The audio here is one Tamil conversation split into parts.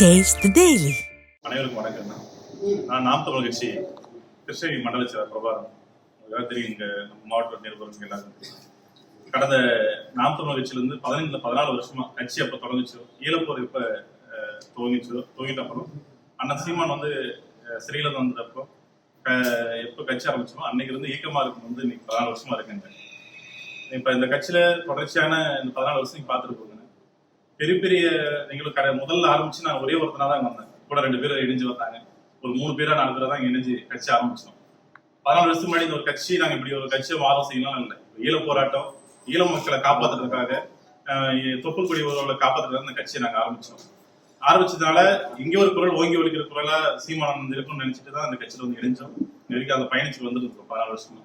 டேஸ்ட் டெய்லி அனைவருக்கும் வணக்கம். நான் நாம் தமிழ் கட்சி கிருஷ்ணகிரி மண்டல செயலர் பிரபாரம் உங்களுக்கு தெரியும் இங்க மாவட்ட நிர்வாகம் எல்லாரும். கடந்த நாம் தமிழ் கட்சியிலிருந்து பதினைந்து பதினாலு வருஷமா கட்சி அப்ப தொடங்குச்சு. ஈழப்போர் இப்ப அஹ், துவங்கிச்சு துவங்கிட்ட அப்புறம் அண்ணன் சீமான் வந்து அஹ், வந்தப்போ எப்ப கட்சி ஆரம்பிச்சோமோ அன்னைக்கு இருந்து இயக்கமா இருக்கும் வந்து இன்னைக்கு பதினாலு வருஷமா இருக்குங்க இப்ப இந்த கட்சியில தொடர்ச்சியான இந்த பதினாலு வருஷம் பாத்துட்டு பார்த்துட்டு பெரிய பெரிய எங்களுக்கு கடை முதல்ல ஆரம்பிச்சு நான் ஒரே ஒருத்தனா தான் வந்தேன். கூட ரெண்டு பேரும் இணைஞ்சு வந்தாங்க. ஒரு மூணு பேரா நாலு பேரா தான் இணைஞ்சு கட்சி ஆரம்பிச்சோம். பதினாலு வருஷத்துக்கு முன்னாடி இந்த ஒரு கட்சி நாங்க இப்படி ஒரு கட்சியை மாதம் செய்யலாம் இல்லை. ஈழ போராட்டம் ஈழ மக்களை காப்பாத்துறதுக்காக ஆஹ், தொப்புள் கொடி உறவுகளை காப்பாத்துறதுக்காக இந்த கட்சியை நாங்க ஆரம்பிச்சோம். ஆரம்பிச்சதுனால இங்கே ஒரு குரல் ஓங்கி ஒழிக்கிற குரலா சீமானம் இருக்கும்னு நினைச்சிட்டு தான் அந்த கட்சியில வந்து இணைஞ்சோம். நெருக்கி அந்த பயணிச்சு வந்துருக்கோம் பதினாலு வருஷமா.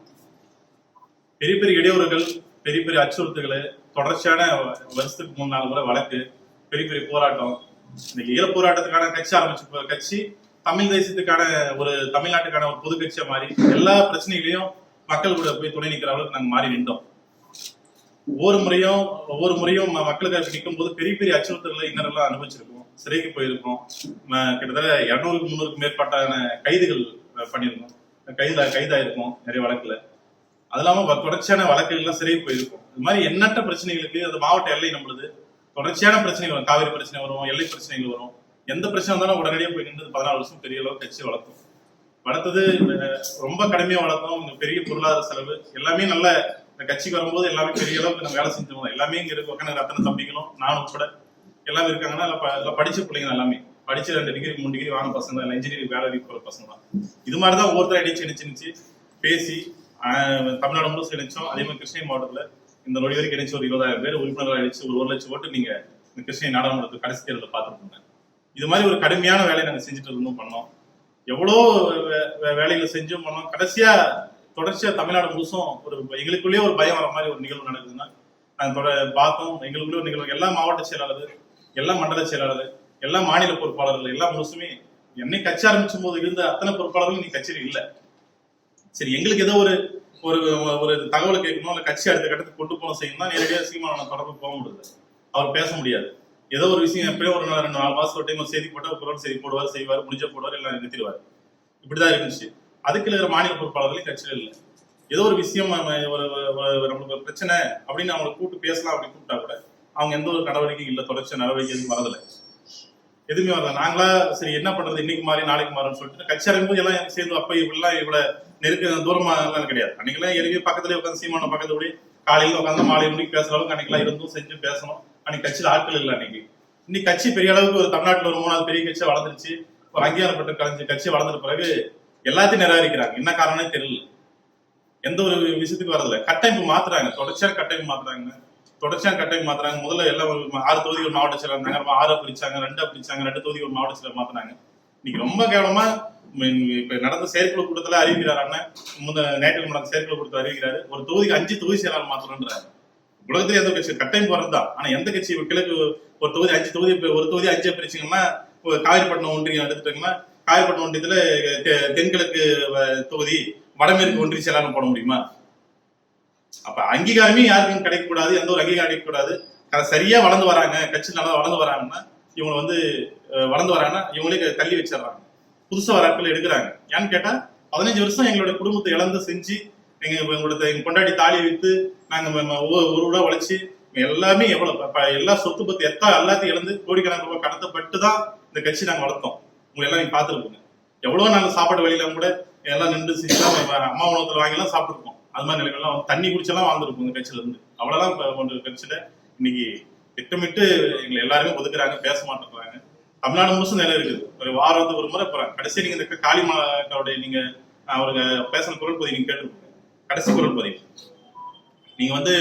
பெரிய பெரிய இடையூறுகள் பெரிய பெரிய அச்சுறுத்தல்கள் தொடர்ச்சியான வருஷத்துக்கு மூணு நாலு முறை வழக்கு பெரிய பெரிய போராட்டம். இந்த ஈழ போராட்டத்துக்கான கட்சி ஆரம்பிச்சு கட்சி தமிழ் தேசத்துக்கான ஒரு தமிழ்நாட்டுக்கான ஒரு பொது கட்சியா மாறி எல்லா பிரச்சனைகளையும் மக்கள் கூட போய் துணை நிற்கிற அளவுக்கு நாங்கள் மாறி நின்றோம். ஒவ்வொரு முறையும் ஒவ்வொரு முறையும் மக்களுக்கு நிற்கும் போது பெரிய பெரிய அச்சுறுத்தல்களை இன்னரெல்லாம் அனுபவிச்சிருக்கோம். சிறைக்கு போயிருக்கோம். கிட்டத்தட்ட இரநூறுக்கு முந்நூறுக்கு மேற்பட்டான கைதுகள் பண்ணியிருக்கோம் கைதா கைதாயிருக்கோம் நிறைய வழக்குல. அது இல்லாம வ- தொடர்ச்சியான வழக்குகள்லாம் சிறைக்கு போயிருக்கும். இது மாதிரி எண்ணற்ற பிரச்சனைகளுக்கு அது மாவட்ட எல்லை நம்மளது. தொடர்ச்சியான பிரச்சனைகள் வரும். காவிரி பிரச்சனை வரும் எல்லை பிரச்சனைகள் வரும். எந்த பிரச்சனை வந்தாலும் உடனடியாக போய் நின்று பதினாலு வருஷம் பெரிய அளவு கட்சி வளர்த்தோம் வளர்த்தது ரொம்ப கடுமையா வளர்த்தோம். பெரிய பொருளாதார செலவு. எல்லாமே நல்ல இந்த கட்சிக்கு வரும்போது எல்லாமே பெரிய அளவுக்கு நம்ம வேலை செஞ்சோம் எல்லாமே இங்க இருக்கு உட்காந்து அத்தனை தம்பிகளும் நானும் உட்பட எல்லாமே இருக்காங்கன்னா எல்லாம் படிச்ச பிள்ளைங்க எல்லாமே. படிச்சு ரெண்டு டிகிரி மூணு டிகிரி வாங்க பசங்க இல்லை இன்ஜினியரிங் வேலை போகிற பசங்க தான். இது மாதிரி தான் ஒவ்வொருத்தர் அடிச்சு அடிச்சு பேசி தமிழ்நாடு முழுசும் இணைச்சோம் அதே மாதிரி கிருஷ்ணகிரி மாவட்டத்துல இந்த நொடி வரைக்கும் இணைச்சு ஒரு இருபதாயிரம் பேர் உறுப்பினர்கள் இணைச்சு ஒரு ஒரு லட்சம் ஓட்டு நீங்க இந்த கிருஷ்ணகிரி நாடாளுமன்றத்து கடைசி தேர்தலில் பார்த்துருப்பீங்க. இது மாதிரி ஒரு கடுமையான வேலையை நாங்கள் செஞ்சுட்டு இருந்தோம் பண்ணோம். எவ்வளோ வே- வே- வேலைகளை செஞ்சும் பண்ணோம். கடைசியா தொடர்ச்சியா தமிழ்நாடு முழுசும் ஒரு எங்களுக்குள்ளேயே ஒரு பயம் வர மாதிரி ஒரு நிகழ்வு நடக்குதுன்னா நாங்கள் தொட பார்த்தோம். எங்களுக்குள்ளே ஒரு நிகழ்வு எல்லா மாவட்ட செயலாளர் எல்லா மண்டல செயலாளர் எல்லா மாநில பொறுப்பாளர்கள் எல்லா முழுசுமே என்னை கட்சி ஆரம்பிச்சும் போது இருந்த அத்தனை பொறுப்பாளர்களும் நீ கட்சியில் இல்லை. சரி எங்களுக்கு ஏதோ ஒரு ஒரு ஒரு தகவல் கேட்கணும்? இல்ல கட்சி அடுத்த கட்டத்துக்கு கொண்டு போன செய்யணும்னா நேரடியாக சீமான தொடர்பு போக முடியாது அவர் பேச முடியாது. ஏதோ ஒரு விஷயம் எப்பயோ ஒரு நாள் ரெண்டு நாலு மாசம் ஒரு டைம் ஒரு செய்தி போட்டால் ஒரு குரல் செய்தி போடுவார் செய்வார் முடிஞ்ச போடுவார் எல்லாம் நிறுத்திடுவார். இப்படிதான் இருந்துச்சு. அதுக்கு இருக்கிற மாநில பொறுப்பாளர்களையும் கட்சியில் இல்லை. ஏதோ ஒரு விஷயம் நம்ம ஒரு நம்மளுக்கு ஒரு பிரச்சனை அப்படின்னு அவங்களை கூப்பிட்டு பேசலாம் அப்படின்னு கூப்பிட்டா கூட அவங்க எந்த ஒரு நடவடிக்கையும் இல்லை தொடர்ச்சி நடவடிக்கை எதுவும் வரதில்லை. எதுவுமே வரல. நாங்களா சரி என்ன பண்றது? இன்னைக்கு மாறி நாளைக்கு மாறும்னு சொல்லிட்டு கட்சி ஆரம்பிக்கும் எல்லாம் சேர்ந்து அப்ப இவ்வளவு இவ்வளவு நெருக்க தூரமா எல்லாம் கிடையாது. அன்னைக்கெல்லாம் ஏற்கனவே பக்கத்துல உட்காந்து சீமான பக்கத்துல கூட காலையில உட்காந்து மாலை முடிக்கு பேசுற அளவுக்கு அன்னைக்கெல்லாம் இருந்தும் செஞ்சு பேசணும். அன்னைக்கு கட்சியில ஆட்கள் இல்லை அன்னைக்கு. இன்னைக்கு கட்சி பெரிய அளவுக்கு ஒரு தமிழ்நாட்டுல ஒரு மூணாவது பெரிய கட்சியா வளர்ந்துருச்சு. ஒரு அங்கீகாரப்பட்ட கலைஞர் கட்சி வளர்ந்த பிறகு எல்லாத்தையும் நிராகரிக்கிறாங்க என்ன காரணம்னே தெரியல. எந்த ஒரு விஷயத்துக்கு வரதில்லை. கட்டமைப்பு மாத்துறாங்க. தொடர்ச்சியான கட்டமைப்பு மாத்துறாங்க. தொடர்ச்சியாக கட்டமைப்பு மாத்துறாங்க. முதல்ல எல்லாம் ஒரு ஆறு தொகுதிகள் மாவட்ட செயலர் இருந்தாங்க. அப்புறம் ஆறு பிரிச்சாங்க ரெண்டா பிரிச்சாங்க ரெண்டு தொகுதி ஒரு மாவட்ட செயலர் மாத்தினாங்க. இன்னைக்கு ரொம்ப கேவலமா இப்ப நடந்த செயற்குழு கூட்டத்துல அறிவிக்கிறார் அண்ணன். முந்த நேற்று நடந்த செயற்குழு கூட்டத்தில் அறிவிக்கிறாரு. ஒரு தொகுதிக்கு அஞ்சு தொகுதி செயலாளர் மாத்தணும்ன்றாரு. உலகத்துல எந்த கட்சி கட்டமைப்பு வரதுதான் ஆனா எந்த கட்சி கிழக்கு ஒரு தொகுதி அஞ்சு தொகுதி ஒரு தொகுதி அஞ்சு பிரிச்சிங்கன்னா காவிரிப்பட்டினம் ஒன்றியம் எடுத்துட்டீங்கன்னா காவிரிப்பட்டினம் ஒன்றியத்துல தென்கிழக்கு தொகுதி வடமேற்கு ஒன்றிய செயலாளர் போட முடியுமா? அப்ப அங்கீகாரமே யாருக்கும் கிடைக்கக்கூடாது எந்த ஒரு அங்கீகாரம் கிடைக்கக்கூடாது. சரியா வளர்ந்து வராங்க கட்சி நல்லா வளர்ந்து வராங்கன்னா இவங்க வந்து வளர்ந்து வராங்கன்னா இவங்களே தள்ளி வச்சிடறாங்க. புதுசா வராட்கள் எடுக்கிறாங்க. ஏன்னு கேட்டா பதினஞ்சு வருஷம் எங்களோட குடும்பத்தை இழந்து செஞ்சு எங்க எங்களோட எங்க கொண்டாடி தாலி வைத்து நாங்க ஒரு ரூபா உழைச்சி எல்லாமே எவ்வளவு எல்லா சொத்து பத்து எத்தா எல்லாத்தையும் இழந்து கோடிக்கணக்கு ரூபாய் கடத்தப்பட்டு தான் இந்த கட்சி நாங்க வளர்த்தோம். உங்களை எல்லாம் நீங்க பாத்துருப்பீங்க எவ்வளவு நாங்க சாப்பாடு வழியில கூட எல்லாம் நின்று செஞ்சு அம்மா உணவத்துல வாங்கி எல்லாம் சாப்பிட்டுருப்போம். அது மாதிரி நிலைகள்லாம் தண்ணி குடிச்செல்லாம் வாழ்ந்துருப்போம் இந்த கட்சியில இருந்து அவ்வளவுதான் இப்போ கொண்டு கட்சியில இன்னைக்கு திட்டமிட்டு எங்களை எல்லாருமே ஒதுக்குறாங்க பேச மாட்டேங்கிறாங்க. தமிழ்நாடு முழுசும் நிலை இருக்குது. ஒரு வாரத்துக்கு ஒரு முறை போறாங்க. கடைசி நீங்க இந்த காளிமாவுடைய நீங்க அவருக்கு பேசின குரல் பதிவு நீங்க கேட்டு கடைசி குரல் பதிவு நீங்க வந்து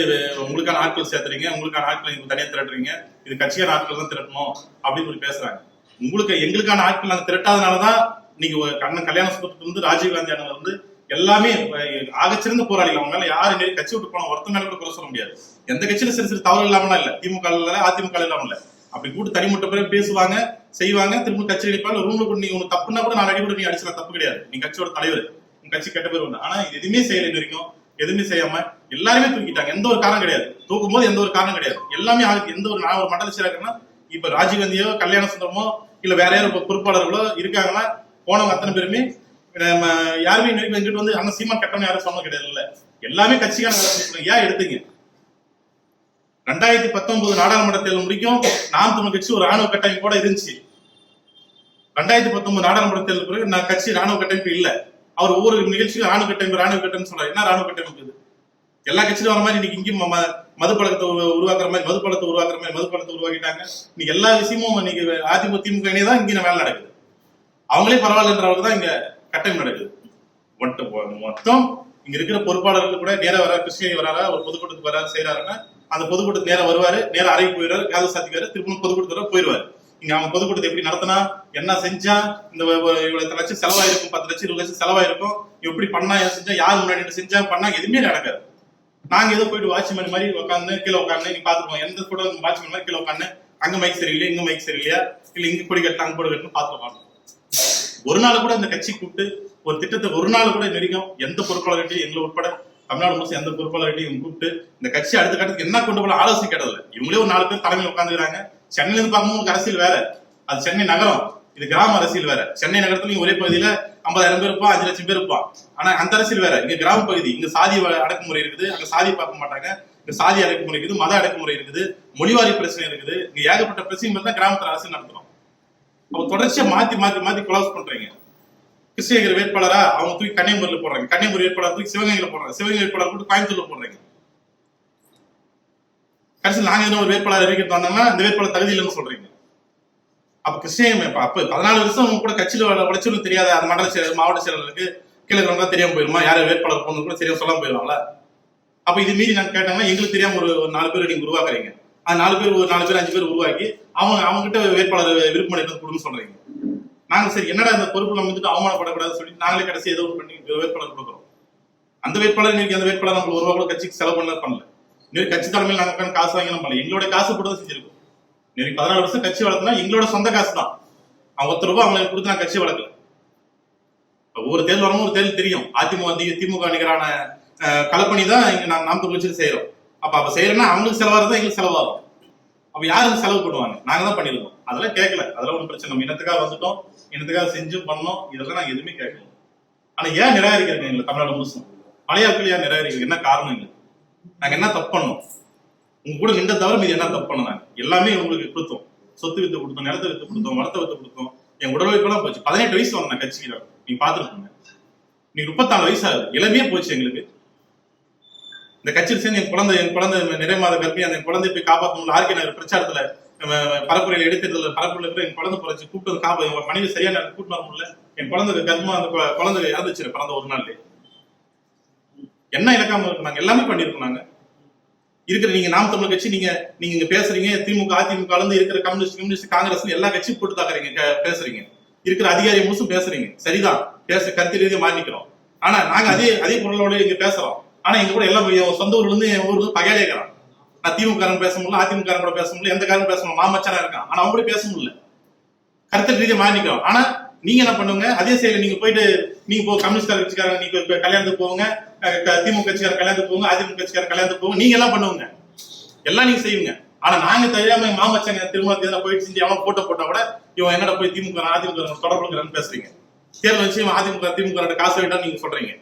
உங்களுக்கான ஆட்கள் சேர்த்துறீங்க உங்களுக்கான ஆட்கள் நீங்க தனியா திரட்டுறீங்க. இது கட்சியான ஆட்கள் தான் திரட்டணும் அப்படின்னு சொல்லி பேசுறாங்க. உங்களுக்கு எங்களுக்கான ஆட்கள் நாங்க திரட்டாதனாலதான் நீங்க ஒரு கண்ணன் கல்யாண சுத்தத்துல இருந்து ராஜீவ் காந்தி அண்ணன் வந்து எல்லாமே அஹ், ஆகச்சிறந்த போராளிகள். அவங்க மேல யாரு நேரி கட்சி விட்டு போன ஒருத்த மேல கூட குறை சொல்ல முடியாது. எந்த கட்சியில சிறு சிறு தவறு இல்லாமலாம் இல்ல. திமுக இல்ல அதிமுக இல்லாம இல்ல. அப்படி கூட்டு தனிமட்ட பேர் பேசுவாங்க செய்வாங்க திரும்ப கட்சி அடிப்பாங்க ரூம்ல கூட நீ உனக்கு தப்புனா கூட நான் அடி கூட நீ அடிச்சலாம் தப்பு கிடையாது. நீ கட்சியோட தலைவர். உங்க கட்சி கெட்ட பேர் உண்டு. ஆனா எதுவுமே செய்யல வரைக்கும். எதுவுமே செய்யாம எல்லாருமே தூக்கிட்டாங்க. எந்த ஒரு காரணம் கிடையாது. தூக்கும் போது எந்த ஒரு காரணம் கிடையாது. எல்லாமே ஆளுக்கு எந்த ஒரு நான் ஒரு மண்டல செயலாளர்னா இப்ப ராஜீவ்காந்தியோ கல்யாண சுந்தரமோ இல்ல வேற யாரும் பொறுப்பாளர்களோ இருக்காங்கன்னா போனவங்க அத்தனை பேருமே நம்ம யாருமே இன்னைக்கு எங்கிட்ட வந்து அண்ணன் சீமான் கட்டணம் யாரும் சொன்னது கிடையாதுல்ல. எல்லாமே கட்சிக்கான ஏன் எடுத்தீங்க? ரெண்டாயிரத்தி பத்தொன்பது நாடாளுமன்ற தேர்தல் முடிக்கும். நாம் தமிழ் கட்சி ஒரு ராணுவ கூட இருந்துச்சு. ரெண்டாயிரத்தி பத்தொன்பது நாடாளுமன்ற தேர்தல் பிறகு நான் கட்சி ராணுவ கட்டமைப்பு இல்ல. அவர் ஒவ்வொரு நிகழ்ச்சியும் ராணுவ கட்டமைப்பு ராணுவ கட்டமைப்பு சொல்றாரு. என்ன ராணுவ கட்டமைப்பு இது? எல்லா கட்சியிலும் வர மாதிரி இன்னைக்கு இங்கேயும் ம- மது பழக்கத்தை உருவாக்குற மாதிரி மது பழத்தை உருவாக்குற மாதிரி மது பழத்தை உருவாக்கிட்டாங்க. இன்னைக்கு எல்லா விஷயமும் இன்னைக்கு அதிமுக திமுக தான் இங்கே வேலை நடக்குது. அவங்களே பரவாயில்லன்றவங்க தான் இங்க கட்டம் நடக்குது. மொத்தம் இங்க இருக்கிற பொறுப்பாளர்கள் கூட நேரம் வர கிருஷ்ணகிரி வராரா ஒரு பொதுக்கூட்டத்துக்கு வராது செய்யறாருன்னா அந்த பொதுக்கூட்டத்துக்கு நேரம் வருவாரு நேரம் அறைக்கு போயிடுவாரு காதல் சாத்திக்காரு திருப்பி பொதுக்கூட்டத்தோட போயிடுவாரு. இங்க அவன் பொதுக்கூட்டத்தை எப்படி நடத்தினா என்ன செஞ்சா இந்த இவ்வளவு லட்சம் செலவாயிருக்கும் பத்து லட்சம் இருபது லட்சம் செலவாயிருக்கும் எப்படி பண்ணா ஏன் செஞ்சா யார் முன்னாடி செஞ்சா பண்ணா எதுவுமே நடக்காது. நாங்க ஏதோ போயிட்டு வாட்ச்மேன் மாதிரி உட்காந்து கீழே உட்காந்து நீ பாத்துருவோம் எந்த கூட வாட்ச்மேன் மாதிரி கீழே உட்காந்து அங்க மைக் சரியில்லையா இங்க மைக் சரியில்லையா இல்ல இங்க கொடி கட்டலாம் அங்க கொடி கட்டுன்னு பாத்துருவோம் ஒரு நாள் கூட இந்த கட்சி கூப்பிட்டு ஒரு திட்டத்தை ஒரு நாள் கூட இது வரைக்கும் எந்த பொறுப்பாளர்கிட்டையும் எங்களை உட்பட தமிழ்நாடு முழுசு எந்த பொறுப்பாளர்கிட்டையும் கூப்பிட்டு இந்த கட்சி அடுத்த கட்டத்துக்கு என்ன கொண்டு போல ஆலோசனை கேட்டதில்ல. இவங்களே ஒரு நாலு பேர் தலைமையில் உட்காந்துக்கிறாங்க சென்னையில இருந்து பார்க்கும்போது அரசியல் வேற. அது சென்னை நகரம். இது கிராம அரசியல் வேற. சென்னை நகரத்துலயும் ஒரே பகுதியில ஐம்பதாயிரம் பேர் இருப்பான் அஞ்சு லட்சம் பேர் இருப்பான். ஆனா அந்த அரசியல் வேற. இங்க கிராம பகுதி. இங்க சாதி அடக்குமுறை இருக்குது. அங்க சாதி பார்க்க மாட்டாங்க. இங்க சாதி அடக்குமுறை இருக்குது மத அடக்குமுறை இருக்குது மொழிவாரி பிரச்சனை இருக்குது. இங்க ஏகப்பட்ட பிரச்சனை தான் கிராமத்துல அரசியல் நடத்துறோம். அப்ப தொடர்ச்சியா மாத்தி மாத்தி மாத்தி கொலாப்ஸ் பண்றீங்க. கிருஷ்ணகிரி வேட்பாளரா? அவங்க தூக்கி கன்னியாகுமரியில போடுறாங்க. கன்னியாகுமரி வேட்பாளர் தூக்கி சிவகங்கையில போடுறாங்க. சிவகங்கை வேட்பாளர் கூட கோயம்புத்தூர்ல போடுறாங்க. கடைசியில் நாங்க எதுவும் ஒரு வேட்பாளர் அறிவிக்கிறது வந்தோம்னா இந்த வேட்பாளர் தகுதி இல்லைன்னு சொல்றீங்க. அப்ப கிருஷ்ணகிரி அப்ப பதினாலு வருஷம் அவங்க கூட கட்சியில உழைச்சிருந்து தெரியாத அந்த மண்டல செயலர் மாவட்ட செயலருக்கு கீழே தான் தெரியாம போயிருமா? யாரும் வேட்பாளர் போகணும் கூட சரியா சொல்லாம போயிருவாங்களா? அப்ப இது மீறி நாங்க கேட்டாங்கன்னா எங்களுக்கு தெரியாம ஒரு ஒரு நாலு பேர் நீங்க உருவாக்குறீங்க. அது நாலு பேர் ஒரு நாலு பேர் அஞ்சு பேர் உருவாக்கி அவங்க அவங்க கிட்ட வேட்பாளர் விருப்பம் எடுத்து கொடுன்னு சொல்றீங்க. நாங்க சரி என்னடா இந்த பொறுப்பு நம்ம வந்துட்டு அவமானப்படக்கூடாதுன்னு சொல்லி நாங்களே கடைசி ஏதோ பண்ணி வேட்பாளர் கொடுக்குறோம். அந்த வேட்பாளர் இன்னைக்கு அந்த வேட்பாளர் நம்ம ஒரு ரூபா கூட கட்சிக்கு செலவு பண்ணல பண்ணல. இன்னைக்கு கட்சி தலைமையில் நாங்கள் காசு வாங்கலாம் பண்ணல. எங்களோட காசு கூட தான் செஞ்சிருக்கோம். இன்னைக்கு பதினாலு வருஷம் கட்சி வளர்த்துனா எங்களோட சொந்த காசு தான். அவங்க ஒருத்தர் ரூபாய் அவங்களுக்கு கொடுத்து நான் கட்சி வளர்க்கல. ஒவ்வொரு தேர்தல் வரணும் ஒரு தேர்தல் தெரியும். அதிமுக திமுக நிகரான கலப்பணி தான் இங்க நாம் நாம் தமிழ் செய்யறோம். அப்ப அப்ப செய்யறேன்னா அவங்களுக்கு செலவாகிறது எங்களுக்கு செலவாகும் அப்ப யாருக்கு செலவு பண்ணுவாங்க? நாங்க தான் பண்ணிருக்கோம். அதெல்லாம் கேட்கல அதெல்லாம் ஒன்றும் பிரச்சனை நம்ம இனத்துக்காக வந்துட்டோம். இனத்துக்காக செஞ்சும் பண்ணோம். இதெல்லாம் நாங்க எதுவுமே கேட்கல ஆனா ஏன் நிராகரிக்கிறீங்க எங்களை தமிழ்நாடு முழுசும்? பழைய ஏன் நிராகரிக்கிறது? என்ன காரணம் எங்களுக்கு? நாங்க என்ன தப்பு பண்ணோம்? உங்க கூட நின்ற தவிர மீது என்ன தப்பு பண்ணோம் நாங்க? எல்லாமே உங்களுக்கு கொடுத்தோம். சொத்து வித்து கொடுத்தோம் நிலத்தை வித்து கொடுத்தோம் மரத்தை வித்து கொடுத்தோம். என் உடல் உழைப்பெல்லாம் போச்சு. பதினெட்டு வயசு வந்தேன் நான் கட்சிக்கு நீங்க பாத்துருக்கோங்க நீங்க முப்பத்தாலு வயசு ஆகுது. இளமையே போச்சு எங்களுக்கு. இந்த கட்சியில் சேர்ந்து என் குழந்தை என் குழந்தை நிறை மாத கர்ப்பி அந்த என் குழந்தை போய் காப்பாற்றணும் ஆர்கே நகர் பிரச்சாரத்துல பரப்புரையில் எடுக்கிறதுல பரப்புரையில் இருக்கிற என் குழந்தை பிறச்சு கூப்பிட்டு வந்து காப்பா என் மனைவி சரியா நான் கூப்பிட்டு வர முடியல. என் குழந்தை கர்மா அந்த கு- குழந்தை இறந்துச்சு பிறந்த ஒரு நாள்ல என்ன இழக்காம இருக்கு? நாங்க எல்லாமே பண்ணிருக்கோம் நாங்க. இருக்கிற நீங்க நாம் தமிழ் கட்சி நீங்க நீங்க இங்க பேசுறீங்க திமுக அதிமுக இருந்து இருக்கிற கம்யூனிஸ்ட் கம்யூனிஸ்ட் காங்கிரஸ் எல்லா கட்சியும் போட்டு தாக்குறீங்க பேசுறீங்க. இருக்கிற அதிகாரி முழுசும் பேசுறீங்க. சரிதான். பேச கருத்து ரீதியா மாறிக்கிறோம். ஆனா நாங்க அதே அதே பொருளோட இங்க பேசுறோம். ஆனா எங்க கூட எல்லாம் சொந்த ஊர்ல இருந்து என் ஊர்ல இருந்து இருக்கிறான். நான் திமுகாரன் பேச முடியல அதிமுகாரன் கூட பேச முடியல எந்த காரன் பேச முடியல மாமச்சனா இருக்கான். ஆனா அவங்க பேச முடியல. கருத்து ரீதியா மாறிக்கிறோம் ஆனா நீங்க என்ன பண்ணுங்க? அதே செயல நீங்க போயிட்டு நீங்க போ கம்யூனிஸ்ட் கட்சிக்காரங்க நீங்க கல்யாணத்துக்கு போங்க க- திமுக கட்சிக்காரன் கல்யாணத்துக்கு போங்க அதிமுக கட்சிக்காரன் கல்யாணத்துக்கு போங்க நீங்க எல்லாம் பண்ணுவீங்க எல்லாம் நீங்க செய்வீங்க ஆனா நாங்க தெரியாம மாமச்சங்க திருமண தேர்தல போயிட்டு செஞ்சு அவன் போட்டோ போட்டா கூட இவன் என்னடா போய் திமுக அதிமுக தொடர்புங்கிறான்னு பேசுறீங்க. தேர்தல் வச்சு இவன் அதிமுக திமுக காசு வேண்டாம் நீங்க சொல்றீங்க.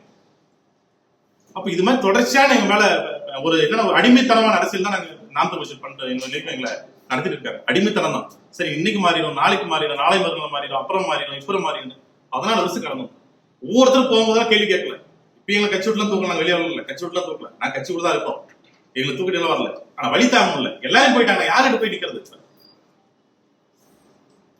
அப்ப இது மாதிரி தொடர்ச்சியான எங்க மேல ஒரு என்ன ஒரு அடிமைத்தனமான அரசியல் தான் நாங்க நாம் தமிழ் பண்ற எங்க நிலைமை எங்களை நடத்திட்டு இருக்காரு அடிமைத்தனம் தான். சரி இன்னைக்கு மாறிடும் நாளைக்கு மாறிடும் நாளை மறுநாள் மாறிடும் அப்புறம் மாறிடும் இப்புறம் மாறிடும். அதனால வருஷம் கடந்தோம். ஒவ்வொருத்தரும் போகும்போது கேள்வி கேட்கல. இப்ப எங்களை கட்சி விட்டுலாம் தூக்கல நாங்க வெளியே வரல. கட்சி விட்டுலாம் தூக்கல. நான் கட்சி விட்டு தான் இருப்போம். எங்களை தூக்கிட்டு எல்லாம் வரல. ஆனா வழி தாங்க முடியல. எல்லாரும் போயிட்டாங்க. யார்கிட்ட போய் நிக்கிறது?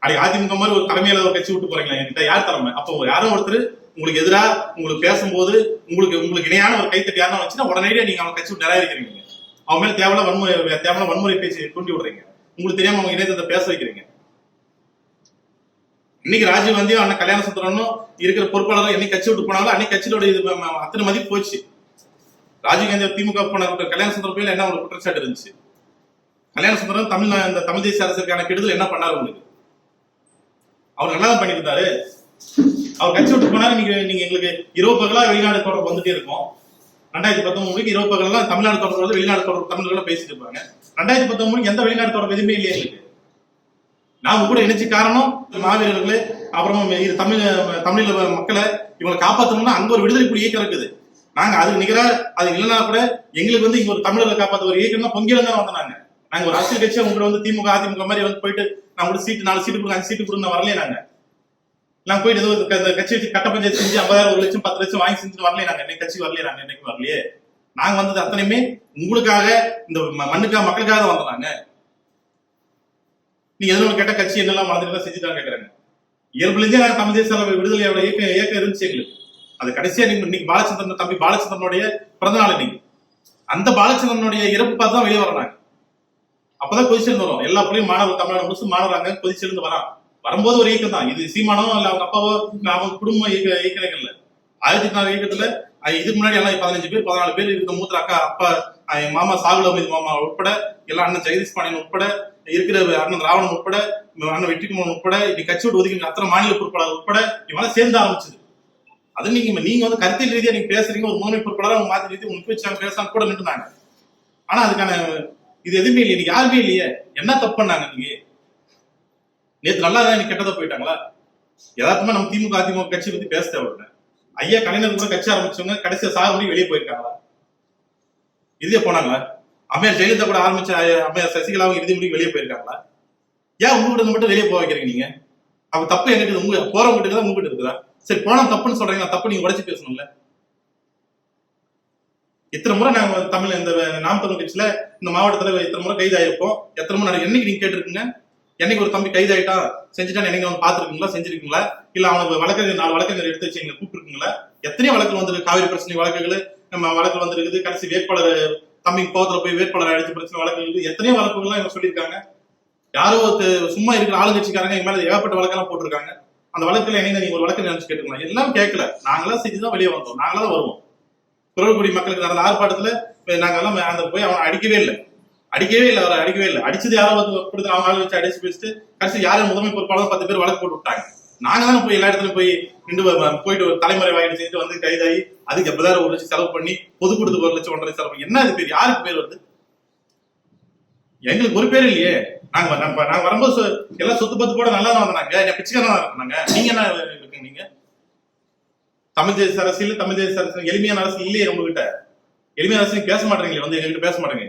அடி அதிமுக மாதிரி ஒரு தலைமையில ஒரு கட்சி விட்டு போறீங்களா? என்கிட்ட யார் தலைமை? அப்போ யாரும் ஒருத்தர் உங்களுக்கு எதிராக உங்களுக்கு பேசும்போது உங்களுக்கு உங்களுக்கு இணையான ஒரு கைத்தட்டி யாரும் வச்சுன்னா உடனடியாக நீங்க அவன் கட்சி விட்டு நிராகரிக்கிறீங்க அவன் மேல தேவையில்ல வன்முறை தேவையில்ல வன்முறை பேச்சு தூண்டி விடுறீங்க. உங்களுக்கு தெரியாம அவங்க இணையத்தை பேச வைக்கிறீங்க. இன்னைக்கு ராஜீவ் காந்தியும் அண்ணன் கல்யாண சுந்தரனும் இருக்கிற பொறுப்பாளர்கள் என்னைக்கு கட்சி விட்டு போனாலும் அன்னைக்கு கட்சியோட இது அத்தனை மதிப்பு போச்சு. ராஜீவ் காந்தி திமுக போன கல்யாண சுந்தரம் போய் என்ன ஒரு குற்றச்சாட்டு இருந்துச்சு? கல்யாண சுந்தரம் தமிழ் இந்த தமிழ் தேசிய அரசுக்கான கெடுதல் என்ன பண்ணாரு உங்களுக்கு? அவர் நல்லா தான் பண்ணியிருந்தாரு அவர் கட்சி விட்டு போனாரு. நீங்க நீங்க எங்களுக்கு இரவு பகலா வெளிநாடு தொடர்பு வந்துட்டே இருக்கும். ரெண்டாயிரத்தி பத்தொன்பதுக்கு இரவு பகலாம் தமிழ்நாடு தொடர்பு வெளிநாடு தொடர்பு தமிழர்கள் பேசிட்டு இருப்பாங்க. ரெண்டாயிரத்தி பத்தொன்பதுக்கு எந்த வெளிநாடு தொடர்பு எதுவுமே இல்லையா எங்களுக்கு. நாம கூட இணைச்சு காரணம் மாவீரர்களே அப்புறம் இது தமிழ் தமிழில் மக்களை இவங்களை காப்பாற்றணும்னா அங்க ஒரு விடுதலை புலி இயக்கம் இருக்குது. நாங்க அதுக்கு நிகரா அது இல்லைன்னா கூட எங்களுக்கு வந்து இங்க ஒரு தமிழர்களை காப்பாற்ற ஒரு இயக்கம் தான் பொங்கில தான் வந்தோம் நாங்க. நாங்க ஒரு அரசியல் கட்சியா உங்களை வந்து திமுக அதிமுக மாதிரி வந்து போயிட்டு நான் கூட சீட்டு நாலு சீட்டு கொடுங்க அஞ்சு சீட்டு கொடுங்க வரலையே நாங்க. நான் போயிட்டு ஏதோ கட்சி வச்சு கட்ட பஞ்சாயத்து செஞ்சு ஐம்பதாயிரம் ஒரு லட்சம் பத்து லட்சம் வாங்கி செஞ்சுட்டு வரலையே நாங்க. இன்னைக்கு கட்சி வரலையே நாங்க? என்னைக்கு வரலையே? நாங்க வந்தது அத்தனையுமே உங்களுக்காக இந்த மண்ணுக்காக மக்களுக்காக தான் வந்தாங்க நீ எதுவும் கேட்ட கட்சி என்னெல்லாம் மறந்துட்டு செஞ்சுட்டாங்க கேக்குறாங்க. இயல்புலேருந்தே நாங்க தமிழ் தேசிய அளவு விடுதலையோட இயக்கம் இயக்கம் இருந்துச்சு எங்களுக்கு. அது கடைசியா நீங்க இன்னைக்கு பாலச்சந்திரன் தம்பி பாலச்சந்திரனுடைய பிறந்த நாள் இன்னைக்கு அந்த பாலச்சந்திரனுடைய இறப்பு பார்த்து தான் வெளியே வர்றாங்க அப்பதான் கொதிச்சிருந்து வரும். எல்லா பிள்ளையும் மாணவர் தமிழ்நாடு முழுசும் மாணவராங்க கொதிச்சிருந்து வரான். வரும்போது ஒரு இயக்கம் தான் இது சீமானோ இல்ல அவங்க அப்பாவோ அவங்க குடும்ப இயக்க இயக்கங்கள் இல்ல ஆயிரத்தி எட்நூறு இயக்கத்துல இதுக்கு முன்னாடி எல்லாம் பதினஞ்சு பேர் பதினாலு பேர் இருக்க மூத்த அக்கா அப்பா என் எங்க மாமா சாகுல மீது மாமா உட்பட எல்லா அண்ணன் ஜெகதீஷ் பாண்டியன் உட்பட இருக்கிற அண்ணன் ராவணன் உட்பட அண்ணன் வெற்றிக்குமன் உட்பட இப்படி கட்சி விட்டு ஒதுக்கி அத்தனை மாநில பொறுப்பாளர் உட்பட இவெல்லாம் சேர்ந்து ஆரம்பிச்சது. அது நீங்க நீங்க வந்து கருத்தியல் ரீதியா நீங்க பேசுறீங்க ஒரு முதன்மை பொறுப்பாளர் அவங்க மாத்தி ரீதி உங்களுக்கு வச்சாங்க பேசாம கூட நின்றுனாங்க. ஆனா அதுக்கான இது எதுவுமே இல்லையே நீங்க யாருமே இல்லையே. என்ன தப்பு பண்ணாங்க நீங்க? நேற்று நல்லா தான் இன்னைக்கு கெட்டதா போயிட்டாங்களா? யதார்த்தமா நம்ம திமுக அதிமுக கட்சி பத்தி பேச தேவையில்ல ஐயா கலைஞர் கூட கட்சி ஆரம்பிச்சவங்க கடைசியா சாக முடியும் வெளியே போயிருக்காங்களா? இறுதியா போனாங்களா? அம்மையார் ஜெயலலிதா கூட ஆரம்பிச்ச ஐயா- அம்மையார் சசிகலாவும் இறுதி முடிவு வெளியே போயிருக்காங்களா? ஏன் உங்ககிட்ட மட்டும் வெளியே போக வைக்கிறீங்க நீங்க? அப்ப தப்பு எங்க உங்க போறவங்க தான் உங்ககிட்ட இருக்குதா? சரி போனா தப்புன்னு சொல்றீங்க. தப்பு நீங்க உடைச்சு பேசணும்ல. இத்தனை முறை நாங்க தமிழ் இந்த நாம் தமிழ் கட்சியில இந்த மாவட்டத்துல இத்தனை முறை கைதாயிருப்போம். எத்தனை முறை என்னைக்கு நீங்க கேட்டிருக்கீங்க? என்னைக்கு ஒரு தம்பி கைதாயிட்டான் செஞ்சுட்டான் என்னைக்கு வந்து பாத்துருக்கீங்களா செஞ்சிருக்கீங்களா? இல்ல அவனுக்கு வழக்கறிஞர் நாலு வழக்கறிஞர் எடுத்து வச்சு எங்க கூப்பிட்டுருக்கீங்களா? எத்தனையோ வழக்கு வந்திருக்கு. காவிரி பிரச்சனை வழக்குகள் நம்ம வழக்கு வந்திருக்குது. கடைசி வேட்பாளர் தம்பி கோவத்துல போய் வேட்பாளர் அழைச்சு பிரச்சனை வழக்குகள் எத்தனையோ வழக்குகள்லாம் இவங்க சொல்லியிருக்காங்க. யாரோ ஒருத்தர் சும்மா இருக்கிற ஆளுங்கட்சிக்காரங்க எங்க மேல ஏகப்பட்ட வழக்கெல்லாம் போட்டிருக்காங்க. அந்த வழக்குல என்ன நீங்க ஒரு வழக்கு நினைச்சு கேட்டுக்கலாம் எல்லாம் கேட்கல. நாங்களாம் செஞ்சு தான் வெளியே வந்தோம். நாங்களாம் வருவோம். குரல்குடி மக்களுக்கு நடந்த ஆர்ப்பாட்டத்துல போய் நாங்க எல்லாம் அந்த போய் அவனை அடிக்கவே இல்லை. அடிக்கவே இல்லை அவரை அடிக்கவே இல்லை. அடிச்சது யாரோ வந்து கொடுத்து அவங்க ஆளு வச்சு அடிச்சு பேசிட்டு கடைசி யாரும் முதன்மை பொறுப்பாளர் பத்து பேர் வழக்கு போட்டு விட்டாங்க. நாங்க தானே போய் எல்லா இடத்துலயும் போய் நின்று போயிட்டு ஒரு தலைமுறை வாங்கிட்டு செஞ்சுட்டு வந்து கைதாகி அதுக்கு எப்பதாயிரம் ஒரு லட்சம் செலவு பண்ணி பொது கொடுத்து ஒரு லட்சம் ஒன்றரை செலவு என்ன அது பேர்? யாருக்கு பேர் வருது? எங்களுக்கு ஒரு பேர் இல்லையே. நாங்க நம்ம- நாங்க வரும்போது சொ- எல்லாம் சொத்து பத்து போட நல்லா தான் வந்தாங்க என் பிச்சைக்காரன் தான் இருந்தாங்க நீங்க. என்ன இருக்கீங்க நீங்க? தமிழ் தேச அரசியல் தமிழ் தேசிய அரசு எளிமையான அரசியல் இல்லையே உங்ககிட்ட. எளிமையான அரசியல் பேச மாட்டேங்களே வந்து எங்ககிட்ட பேச மாட்டேங்க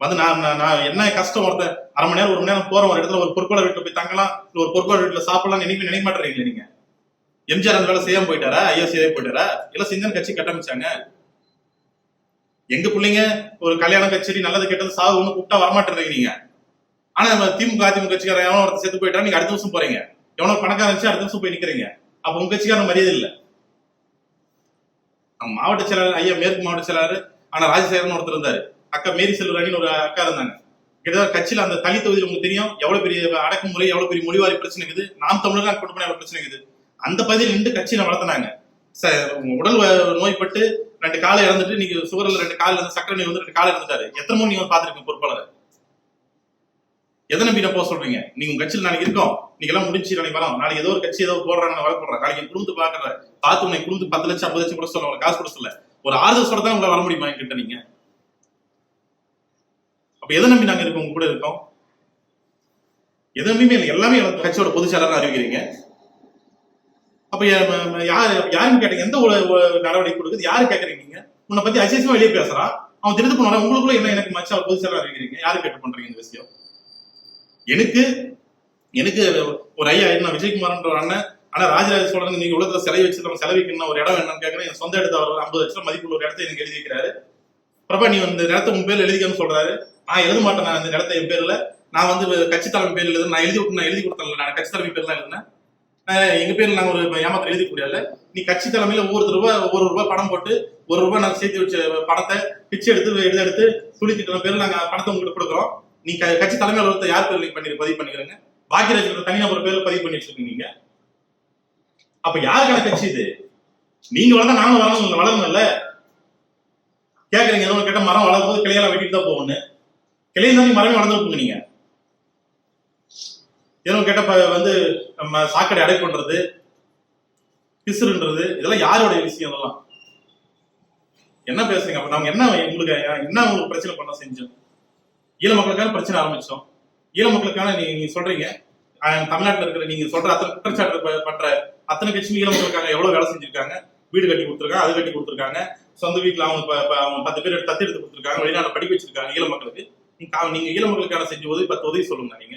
வந்து நான் நான் என்ன கஷ்டம் ஒருத்தன் அரை மணி நேரம் ஒரு மணி நேரம் போறோம் ஒரு இடத்துல ஒரு பொற்கோள வீட்டுல போய் தங்கலாம் இல்ல ஒரு பொற்கோள வீட்டுல சாப்பிடலாம் நினைக்க நினைக்க மாட்டேறீங்களே நீங்க? எம்ஜிஆர் அந்த வேலை செய்யாம போயிட்டாரா? ஐயோ செய்ய போயிட்டாரா? எல்லாம் சிந்தன் கட்சி கட்டமைச்சாங்க? எங்க பிள்ளைங்க ஒரு கல்யாண கச்சேரி நல்லது கெட்டது சாவு ஒண்ணு கூப்பிட்டா வரமாட்டேறீங்க நீங்க. ஆனா நம்ம திமுக அதிமுக கட்சிக்காரன் எவனோ ஒருத்தர் செத்து போயிட்டா நீங்க அடுத்த வருஷம் போறீங்க. எவனோ பணக்காரன் வச்சு அடுத்த வருஷம் போய் நிக்கிறீங்க. அப்ப உங்க கட்சிக்காரன் மரியாதை இல்ல. மாவட்ட செயலாளர் ஐயா மேற்கு மாவட்ட செயலாளர் ஆனா ராஜசேகரன் ஒருத்தர் இருந்தாரு. அக்கா மேரி செல்வராணின்னு ஒரு அக்கா இருந்தாங்க. கிட்டத்தட்ட கட்சியில அந்த தனி தொகுதியில் உங்களுக்கு தெரியும் எவ்வளவு பெரிய அடக்குமுறை எவ்வளவு பெரிய மொழிவாரி பிரச்சனை இருக்குது நாம் தமிழர் கொண்டு போன எவ்வளவு பிரச்சனை இருக்குது. அந்த பகுதியில் நின்று கட்சியை வளர்த்தினாங்க. சார் உடல் நோய்பட்டு ரெண்டு காலை இறந்துட்டு இன்னைக்கு சுகர்ல ரெண்டு காலில் இருந்து சக்கரை நோய் வந்து ரெண்டு காலை இறந்துட்டாரு எத்தனை மணி நீங்க பாத்துருக்கீங்க பொறுப்பாளர்? எதை நம்பி போக சொல்றீங்க? நீங்க உங்க கட்சியில் நாளைக்கு இருக்கோம். நீங்க எல்லாம் முடிஞ்சு நாளைக்கு வரோம். நாளைக்கு ஏதோ ஒரு கட்சி ஏதோ போடுறாங்க நான் வழக்கு நாளைக்கு குடும்பத்து பாக்குறேன் பார்த்து உன்னை குடும்பத்துக்கு பத்து லட்சம் ஐம்பது லட்சம் கூட சொல்ல காசு கூட சொல்ல. ஒரு ஆறுதல் சொல்ல தான் உங்களை வர முடியுமா என்கிட்ட நீங்க? அப்ப எதை நம்பி நாங்க இருக்கோம் உங்க கூட இருக்கோம்? எதை நம்பியுமே இல்லை. எல்லாமே கட்சியோட பொதுச் செயலாளர் அறிவிக்கிறீங்க. அப்ப யார் யாருன்னு கேட்டீங்க? எந்த ஒரு நடவடிக்கை கொடுக்குது? யாரு கேக்குறீங்க நீங்க? உன்னை பத்தி அசிசமா வெளியே பேசுறா. அவன் திருத்து போனா உங்களுக்குள்ள என்ன எனக்கு மச்சா பொதுச் செயலாளர் அறிவிக்கிறீங்க? யாரு கேட்டு பண்றீங்க இந்த விஷயம்? எனக்கு எனக்கு ஒரு ஐயா என்ன விஜயகுமார்ன்ற ஒரு அண்ணன் ஆனா ராஜராஜ சோழன் நீங்க உலகத்துல செலவு வச்சு நம்ம செலவிக்கணும் ஒரு இடம் என்னன்னு கேட்கறேன் என் சொந்த இடத்த அவர் ஐம்பது லட்சம் மதிப்புள்ள ஒரு இடத்த எனக்கு எழுதி வைக்கிறாரு பிரபா நீ இந்த இடத்த உன் பேர் எழுதிக்கணும்னு சொல்றாரு. நான் எழுத மாட்டேன். நான் இந்த இடத்த என் பேர்ல. நான் வந்து கட்சி தலைமை பேர்ல நான் எழுதி நான் எழுதி கொடுத்தேன் நான் கட்சி தலைமை பேர்ல எழுதினேன். எங்க பேர்ல நாங்க ஒரு ஏமாத்திரம் எழுதி கூடியல நீ கட்சி தலைமையில ஒவ்வொரு ரூபாய் ஒரு ரூபாய் பணம் போட்டு ஒரு ரூபாய் நாங்க சேர்த்து வச்ச பணத்தை பிச்சை எடுத்து எழுத எடுத்து துணி திட்டம் பேர்ல நாங்க பணத்தை உங்களுக்கு கொடுக்குறோம். நீ க- கட்சி தலைமை அலுவலகத்தை யார் பேர்ல பண்ணி பதிவு பண்ணிக்கிறீங்க? பாக்கியராஜ் தனிநபர் பேர்ல பதிவு பண்ணி வச்சிருக்கீங்க அப்ப யாருக்கான கட்சி இது? நீங்க வளர்ந்தா நானும் வளரணும். வளரணும்ல கேக்குறீங்க. ஏதோ கேட்ட மரம் வளரும் போது கிளையெல்லாம் வெட்டிட்டு தான் போகணும் கிளையில் தான் நீங்க மரமே வளர்ந்துருப்பீங்க நீங்க ஏதோ கேட்ட வந்து நம்ம சாக்கடை அடை பண்றது பிசுறுன்றது இதெல்லாம் யாருடைய விஷயம் இதெல்லாம்? என்ன பேசுறீங்க? அப்ப நாங்க என்ன உங்களுக்கு என்ன உங்களுக்கு பிரச்சனை பண்ண செஞ்சோம்? ஈழ மக்களுக்கான பிரச்சனை ஆரம்பிச்சோம். ஈழ மக்களுக்கான நீங்க நீங்க சொல்றீங்க. தமிழ்நாட்டில் இருக்கிற நீங்க சொல்ற அத்தனை குற்றச்சாட்டு பண்ற அத்தனை கட்சியும் ஈழ மக்களுக்காக எவ்வளவு வேலை செஞ்சிருக்காங்க? வீடு கட்டி கொடுத்துருக்காங்க அது கட்டி கொடுத்துருக்காங்க. சொந்த வீட்டில் அவங்க அவங்க பத்து பேர் தத்து எடுத்து கொடுத்துருக்காங்க. வெளிநாட்டில் படிக்க வச்சிருக்காங்க ஈழ மக்களுக்கு. நீங்க ஈழ மக்களுக்கான செஞ்ச உதவி பத்து உதவி சொல்லுங்க நீங்க.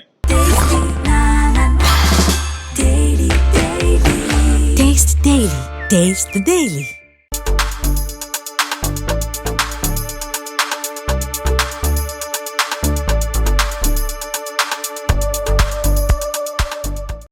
Taste daily taste daily